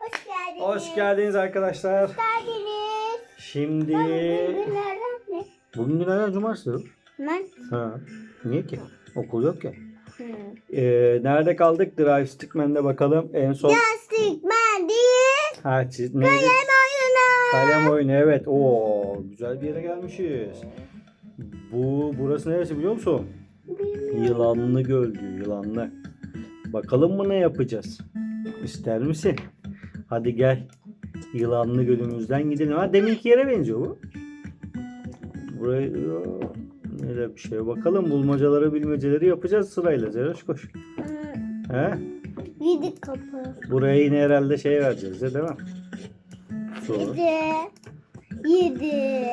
Hoş geldiniz. Hoş geldiniz arkadaşlar. geldiniz. Şimdi bugün günlerden cumartesi. Ben. Ha. Niye ki? Okul yok ya. Ee, nerede kaldık? Drive Stickman'de bakalım. En son Lastik ben değil. ha, çiz? Kalem oyunu. Kalem oyunu evet. Oo, güzel bir yere gelmişiz. Bu burası neresi biliyor musun? Yılanlı Göl diyor, yılanlı. Bakalım mı ne yapacağız? İster misin? Hadi gel. Yılanlı Gölümüzden gidelim. Ha deminki yere benziyor bu. Burayı neler bir şey. Bakalım bulmacaları bilmeceleri yapacağız sırayla. Zeroş koş. Hı. He? Yedi kapı. Buraya yine herhalde şey vereceğiz değil mi? Su. Yedi. Yedi.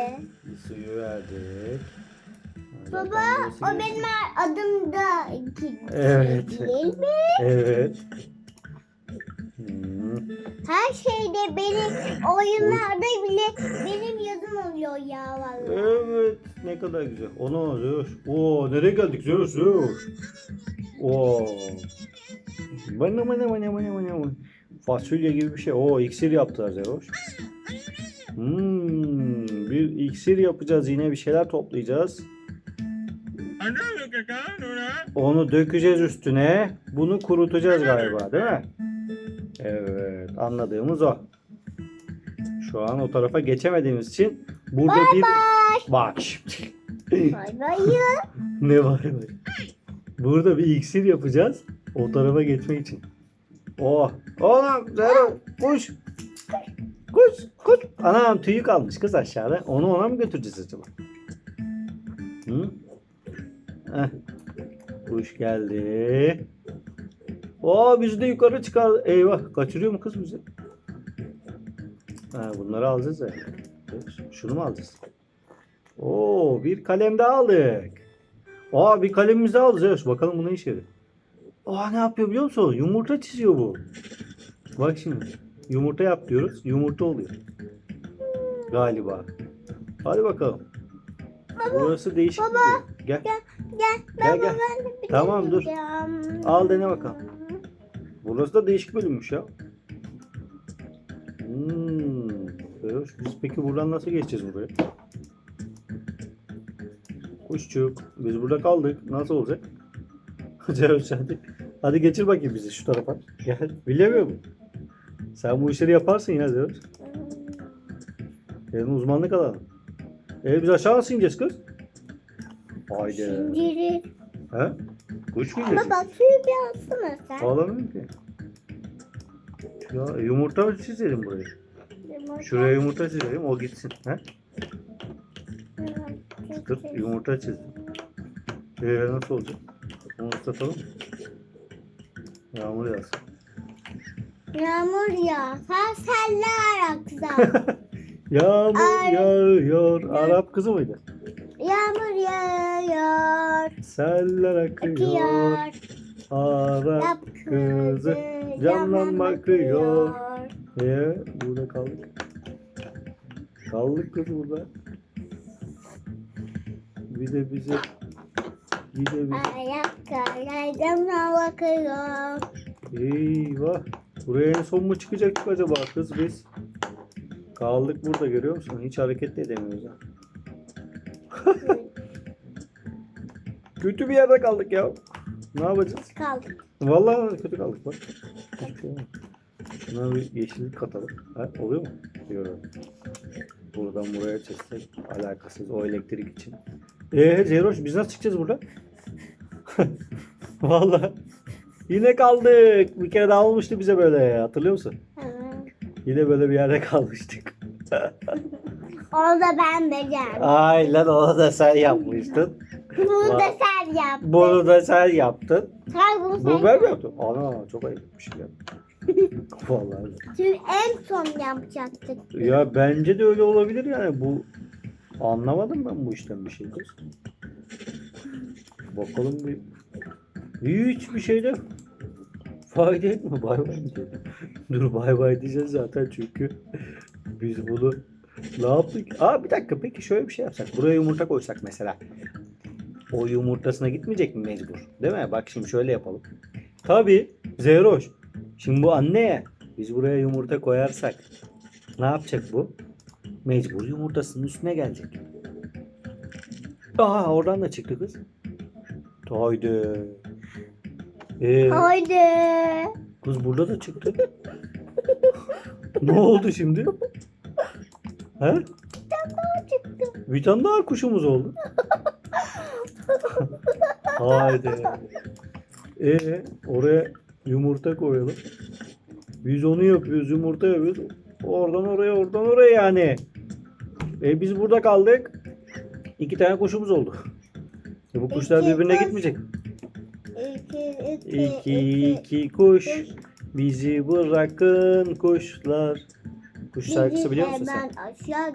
Suyu verdik. Baba o benim adım da iki. Evet. Değil mi? Evet. Her şeyde benim oyunlarda bile benim yazım oluyor ya vallahi. Evet. Ne kadar güzel. Onu Zeus. Oo nereye geldik Zeus? Zeus. Oo. Bana bana bana bana bana. bana. Fasulye gibi bir şey. Oo iksir yaptılar Zeus. Hmm, bir iksir yapacağız yine bir şeyler toplayacağız. Onu dökeceğiz üstüne. Bunu kurutacağız galiba değil mi? Evet anladığımız o. Şu an o tarafa geçemediğimiz için burada bir... Bak şimdi. Bay bay ya. ne var var. Burada bir iksir yapacağız. O tarafa geçmek için. Oh. Oğlum Zero koş. Koş koş. Anam tüyü kalmış kız aşağıda. Onu ona mı götüreceğiz acaba? Hı? Heh. Kuş geldi. Oo bizi de yukarı çıkar. Eyvah kaçırıyor mu kız bizi? Ha, bunları alacağız ya. Şunu mu alacağız? Oo bir kalem daha aldık. Aa bir kalemimizi alacağız. Bakalım bu ne işe yarıyor. Aa ne yapıyor biliyor musun? Yumurta çiziyor bu. Bak şimdi. Yumurta yap diyoruz. Yumurta oluyor. Galiba. Hadi bakalım. Burası değişik. yer. Gel. Gel gel. Gel, Baba gel. ben Tamam, dur. Al dene bakalım. Burası da değişik bölünmüş ya. Hmm. Biz peki buradan nasıl geçeceğiz buraya? Kuşçuk. Biz burada kaldık. Nasıl olacak? Cevap hadi. Hadi geçir bakayım bizi şu tarafa. Gel. Bilemiyor mu? Sen bu işleri yaparsın ya Zeus. Senin uzmanlık alanın. E biz aşağı nasıl ineceğiz kız? Haydi. Şimdi He? Kuş mu ineceğiz? baba suyu bir alsana sen. Ağlamıyorum ki. Ya yumurta çizelim burayı? Şuraya yumurta çizelim o gitsin. He? Dur yumurta çizdim. Ee, nasıl olacak? Onu ıslatalım. Yağmur yağsın. Yağmur ya. Sen seller aksa. Yağmur Ay. yağıyor. Arap kızı mıydı? Yağmur yağıyor. Seller akıyor. Akıyor. Yap kızı camdan bakıyor. Ee, burada kaldık. Kaldık kız burada. Bir de bize bir de bize Ayaklar camdan bakıyor. Eyvah. Buraya en son mu çıkacaktık acaba kız biz? Kaldık burada görüyor musun? Hiç hareket de edemiyoruz ha. Kötü bir yerde kaldık ya. Ne yapacağız? Kaldık. Vallahi kötü kaldık bak. Şuna bir yeşillik katalım. Ha, oluyor mu? Yok. Buradan buraya çeksek alakasız o elektrik için. Eee Zeroş biz nasıl çıkacağız buradan? Vallahi yine kaldık. Bir kere daha olmuştu bize böyle hatırlıyor musun? Evet. Yine böyle bir yerde kalmıştık. Onu da ben becerdim. Ay lan onu da sen yapmıştın. Bunu da sen yaptın. Bunu da sen yaptın. Sen bunu sen Bu ben mi yaptım? Ana çok ayıpmış ya. Vallahi. Çünkü en son yapacaktık. Ya bence de öyle olabilir yani bu anlamadım ben bu işten bir şey kız. Bakalım bir hiçbir şeyde fayda etme bay bay diyeceğiz. Dur bay bay diyeceğiz zaten çünkü biz bunu ne yaptık? Aa bir dakika peki şöyle bir şey yapsak. Buraya yumurta koysak mesela. O yumurtasına gitmeyecek mi mecbur? Değil mi? Bak şimdi şöyle yapalım. Tabii Zeyroş. Şimdi bu anne ya. Biz buraya yumurta koyarsak ne yapacak bu? Mecbur yumurtasının üstüne gelecek. Aha oradan da çıktı kız. Haydi. Ee, Haydi. kız burada da çıktı. ne oldu şimdi? He? Çıktı. Bir tane daha kuşumuz oldu. Haydi. Ee, oraya yumurta koyalım. Biz onu yapıyoruz, yumurta yapıyoruz. Oradan oraya, oradan oraya yani. E biz burada kaldık. İki tane kuşumuz oldu. E bu kuşlar İki birbirine kuş. gitmeyecek. İki, iki, İki, iki kuş. Bizi bırakın kuşlar. Kuş şarkısı biliyor musun sen? Aşağı.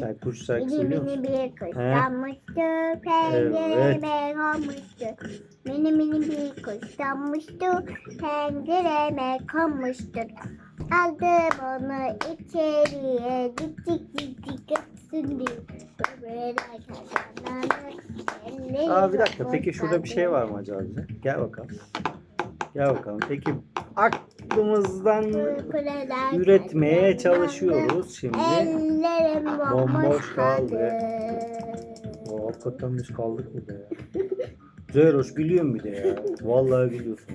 Sen kuş şarkısı biliyor musun? beni bir kuşlanmıştı, pencereme konmuştu. Beni beni bir kuşlanmıştı, pencereme konmuştur. Aldı onu içeriye, öpsündü. Böyle kazananı, Aa bir dakika peki şurada bir şey var mı acaba bize? Gel bakalım. Gel bakalım. Peki aklımızdan üretmeye çalışıyoruz şimdi. Bomboş kaldı. Aa, hakikaten biz kaldık burada ya. Zeyroş gülüyorsun bir de ya. Vallahi gülüyorsun.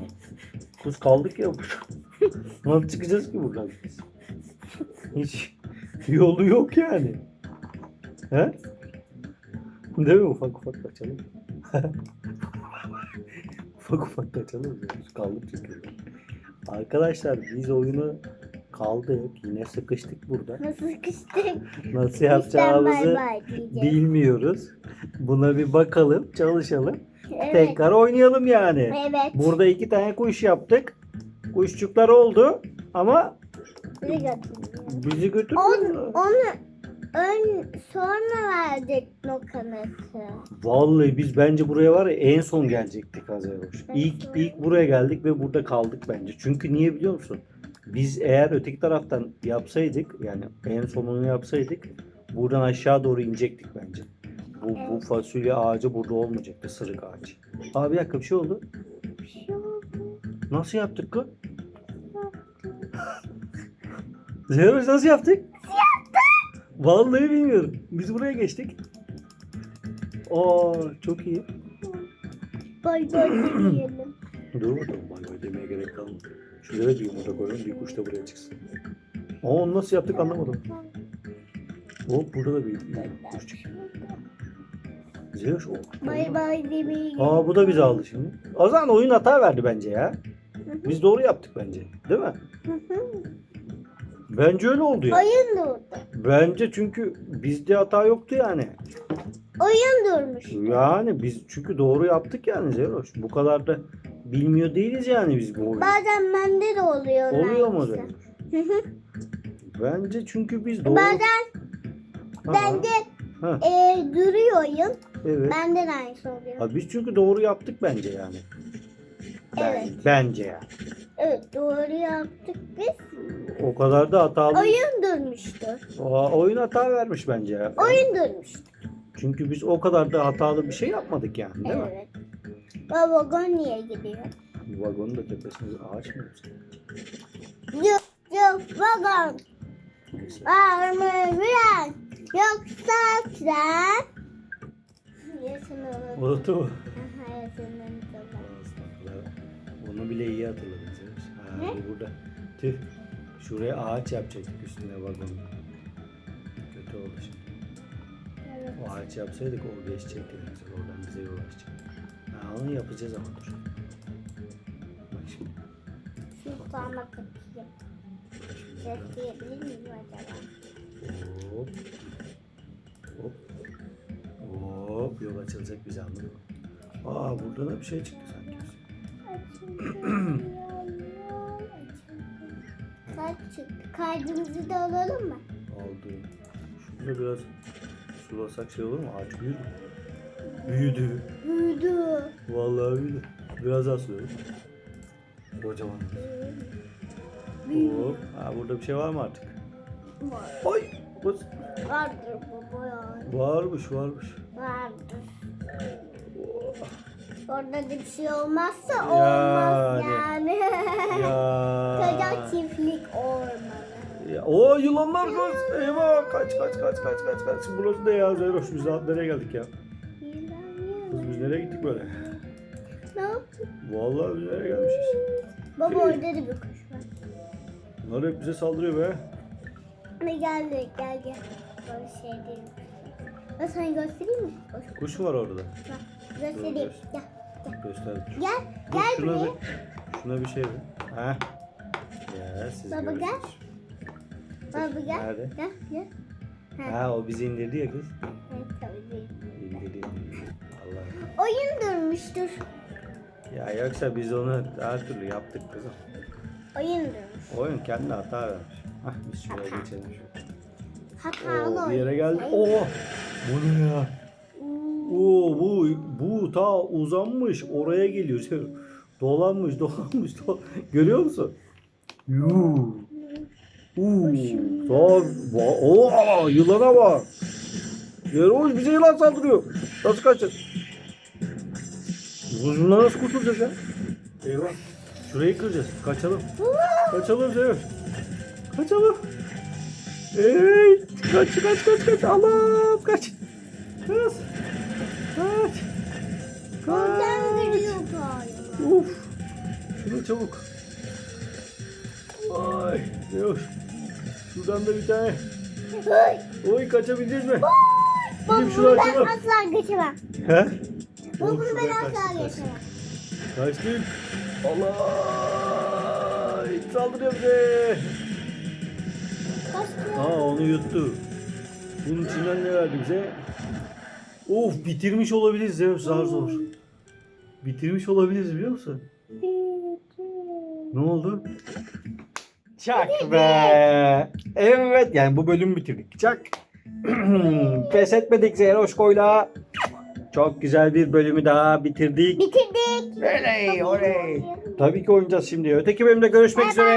Kız kaldık ya burada. Nasıl çıkacağız ki buradan biz? Hiç yolu yok yani. He? Değil mi? Ufak ufak kaçalım. ufak ufak kaçalım. Kaldık çünkü. Arkadaşlar biz oyunu kaldık. Yine sıkıştık burada. Nasıl sıkıştık? Nasıl bay yapacağımızı bay bilmiyoruz. Buna bir bakalım, çalışalım. Evet. Tekrar oynayalım yani. Evet. Burada iki tane kuş yaptık. Kuşçuklar oldu ama Bizi götürüyor. bizi On, götürmüyor. onu ön sonra verdik o kanatı. Vallahi biz bence buraya var ya en son gelecektik Hazeroş. En İlk ilk buraya geldik ve burada kaldık bence. Çünkü niye biliyor musun? Biz eğer öteki taraftan yapsaydık yani en sonunu yapsaydık buradan aşağı doğru inecektik bence. Bu, bu Evet. fasulye ağacı burada olmayacaktı sırık ağacı. Abi bir dakika bir şey oldu. Bir şey oldu. Nasıl yaptık kız? Zeynep nasıl yaptık? Vallahi bilmiyorum. Biz buraya geçtik. Aa çok iyi. Bay bay diyelim. Dur bakalım bay bay demeye gerek kalmadı. Şuraya bir yumurta koyalım bir kuş da buraya çıksın. Aa onu nasıl yaptık anlamadım. Hop burada da bir, kuş çıktı. Zeynep o. Bay bay demeyi. Aa bu da bizi aldı şimdi. O zaman oyun hata verdi bence ya. Biz doğru yaptık bence. Değil mi? Bence öyle oldu ya. Oyun durdu. Bence çünkü bizde hata yoktu yani. Oyun durmuş. Yani biz çünkü doğru yaptık yani Zeroş. Bu kadar da bilmiyor değiliz yani biz bu oyunu. Bazen bende de oluyor. Oluyor mu. Zeroş? Hı hı. Bence çünkü biz doğru... Bazen Aha, bende ha, e, duruyor oyun. evet. Bende de aynısı oluyor. Ha, biz çünkü doğru yaptık bence yani. Ben, Evet. Bence yani. Evet doğru yaptık biz. O kadar da hatalı. Oyun durmuştur. Aa, oyun hata vermiş bence ya. Oyun durmuştur. Çünkü biz o kadar da hatalı bir şey yapmadık yani değil mi? Evet. Bu vagon niye gidiyor? Vagonun da tepesinde ağaç mı yoksa? Yok yok vagon. Neyse. Var mı biraz? Yoksa sen? Yaşını unuttum. Unuttu mu? Aha, yaşını unuttum. Estağfurullah. Onu bile iyi hatırladın Zeynep. Ne? bu burada. Tüh. Şuraya ağaç yapacaktık üstüne vagon. Kötü oldu şimdi. Evet. O ağaç yapsaydık o geçecekti mesela oradan bize yol açacak. Ha, onu yapacağız ama dur. Bak şimdi. Şu parmak atayım. Ses duyabilir miyim acaba? Hop. Hop. Hop. Yol açılacak bize anladın mı? Aa burada da bir şey çıktı sanki. Kaç çıktı? Kaydımızı da alalım mı? Aldı. Şurada biraz sulasak şey olur mu? Ağaç büyür mü? Büyüdü. Büyüdü. Vallahi büyüdü. Biraz daha sulayalım. Kocaman. Büyüdü. Hop. Ha, burada bir şey var mı artık? Var. Ay. Kız. Vardır baba ya. Varmış varmış. Vardır. Oh. Orada da bir şey olmazsa olmaz ormanı. Ya, o yılanlar kız. Eyvah kaç kaç kaç kaç kaç kaç. Burası ne ya Zeyroş biz daha nereye geldik ya? Kız biz nereye gittik böyle? Ne yaptın? Vallahi biz nereye gelmişiz? Baba orada da bir kuş var. Bunlar hep bize saldırıyor be. Hadi gel gel gel. gel. Böyle şey değil. Ben sana göstereyim mi? Kuş. Var orada? Bak, Göstereyim. Dur, Gel. Göster. Gel. Dur, Gel şuna buraya. bir, şuna bir şey ver. Heh. Ya siz Baba, görürsünüz. Baba gel. Nerede? Gel gel. Ha. Ha o bizi indirdi ya kız. Evet, tabii. İndirdi. Allah. Oyun durmuştur. Ya yoksa biz onu her türlü yaptık kızım. Oyun durmuş. Oyun kendi hata vermiş. Hah biz şuraya geçelim şu. Hatalı Oo, bir yere geldik. Şey. Oo. Bu ne ya? Oo bu bu ta uzanmış oraya geliyor. Dolanmış dolanmış. dol- Görüyor musun? Yuu. Uuu. Sağ. Oo yılana bak. Yeroş bize yılan saldırıyor. Nasıl kaçacağız? Bundan nasıl kurtulacağız ya? Eyvah. Şurayı kıracağız. Kaçalım. Kaçalım Zeynep. Kaçalım. Ey, kaç kaç kaç kaç. Allah'ım kaç. Kız. Kaç. Kaç. giriyor galiba. Uf. Şunu çabuk. Ay. Zeynep. Şuradan da bir tane. Hey, Oy kaçabileceğiz mi? Baba Gidip şunu bunu ben açalım. asla geçemem. He? Oğlum bunu ben asla geçemem. Kaçtık. Allah! İt saldırıyor bize. Kaçtı. Aa onu yuttu. Bunun içinden ne verdi bize? Of bitirmiş olabiliriz Zeynep zar zor. Bitirmiş olabiliriz biliyor musun? Ne oldu? Çak be. Evet yani bu bölümü bitirdik. Çak. Pes etmedik Zeroşko'yla. Çok güzel bir bölümü daha bitirdik. Bitirdik. Oley oley. Tabii ki oynayacağız şimdi. Öteki bölümde görüşmek üzere.